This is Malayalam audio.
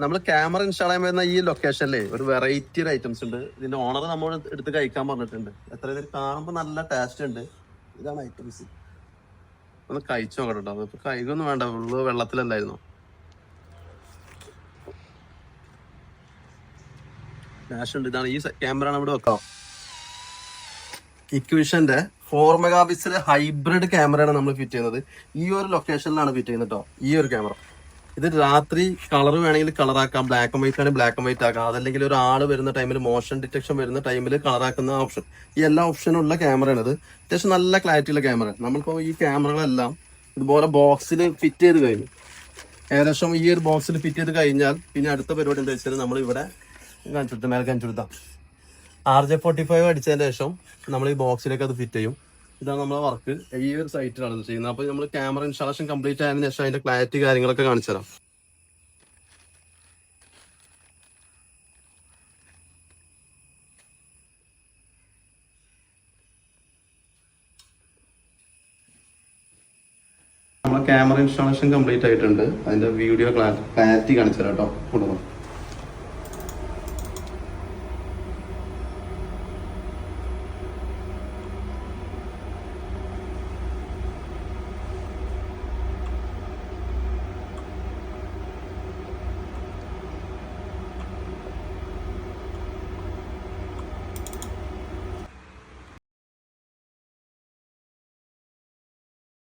നമ്മൾ ക്യാമറ ഇൻസ്റ്റാൾ ചെയ്യാൻ വരുന്ന ഈ ലൊക്കേഷനിലെ ഒരു വെറൈറ്റി ഐറ്റംസ് ഉണ്ട്. ഇതിന്റെ ഓണർ നമ്മൾ എടുത്ത് കഴിക്കാൻ പറഞ്ഞിട്ടുണ്ട്. എത്ര പേര് കാണുമ്പോൾ നല്ല ടേസ്റ്റ് ഉണ്ട്. ഇതാണ് ഐറ്റംസ് ഒന്ന് കഴിച്ചു നോക്കട്ടോ ഇപ്പൊ കൈകൊന്നും വേണ്ട. ഉള്ളു വെള്ളത്തിലല്ലായിരുന്നു. ഉണ്ട്. ഇതാണ് ഈ ക്യാമറ ഇവിടെ വെക്കാം. ഇക്വിഷന്റെ ഫോർ മെഗാ പിക്സൽ ഹൈബ്രിഡ് ക്യാമറയാണ് നമ്മൾ ഫിറ്റ് ചെയ്യുന്നത്. ഈ ഒരു ലൊക്കേഷനിലാണ് ഫിറ്റ് ചെയ്യുന്നത് കേട്ടോ ഈ ഒരു ക്യാമറ ഇത് രാത്രി കളർ വേണമെങ്കിൽ കളറാക്കാം. ബ്ലാക്ക് ആൻഡ് വൈറ്റ് ആണെങ്കിൽ ബ്ലാക്ക് ആൻഡ് വൈറ്റ് ആക്കാം. അതല്ലെങ്കിൽ ഒരാൾ വരുന്ന ടൈമിൽ മോഷൻ ഡിറ്റക്ഷൻ വരുന്ന ടൈമിൽ കളറാക്കുന്ന ഓപ്ഷൻ ഈ എല്ലാ ഓപ്ഷനും ഉള്ള ക്യാമറയാണ് ഇത് അത്യാവശ്യം നല്ല ക്ലാരിറ്റി ഉള്ള ക്യാമറ നമ്മളിപ്പോൾ ഈ ക്യാമറകളെല്ലാം ഇതുപോലെ ബോക്സിൽ ഫിറ്റ് ചെയ്ത് കഴിഞ്ഞു. ഏകദേശം ഈ ഒരു ബോക്സിൽ ഫിറ്റ് ചെയ്ത് കഴിഞ്ഞാൽ പിന്നെ അടുത്ത പരിപാടി എന്താ വെച്ചാൽ നമ്മൾ ഇവിടെ കാണിച്ചു മേലെ കാണിച്ചു കൊടുത്താം. ആർ ജെ ഫോർട്ടി ഫൈവ് അടിച്ചതിന് ശേഷം നമ്മൾ ഈ ബോക്സിലേക്ക് അത് ഫിറ്റ് ചെയ്യും. ഇതാണ് നമ്മളെ വർക്ക് ഈ ഒരു സൈറ്റിലാണ് ചെയ്യുന്നത്. അപ്പോൾ നമ്മൾ ക്യാമറ ഇൻസ്റ്റാളേഷൻ കംപ്ലീറ്റ് ആയതിനു ശേഷം അതിന്റെ ക്ലാരിറ്റി കാര്യങ്ങളൊക്കെ കാണിച്ചു തരാം. നമ്മളെ ക്യാമറ ഇൻസ്റ്റാളേഷൻ കംപ്ലീറ്റ് ആയിട്ടുണ്ട്. അതിന്റെ വീഡിയോ ക്ലാരിറ്റി കാണിച്ചു തരാം കേട്ടോ കൊണ്ടുപോകാം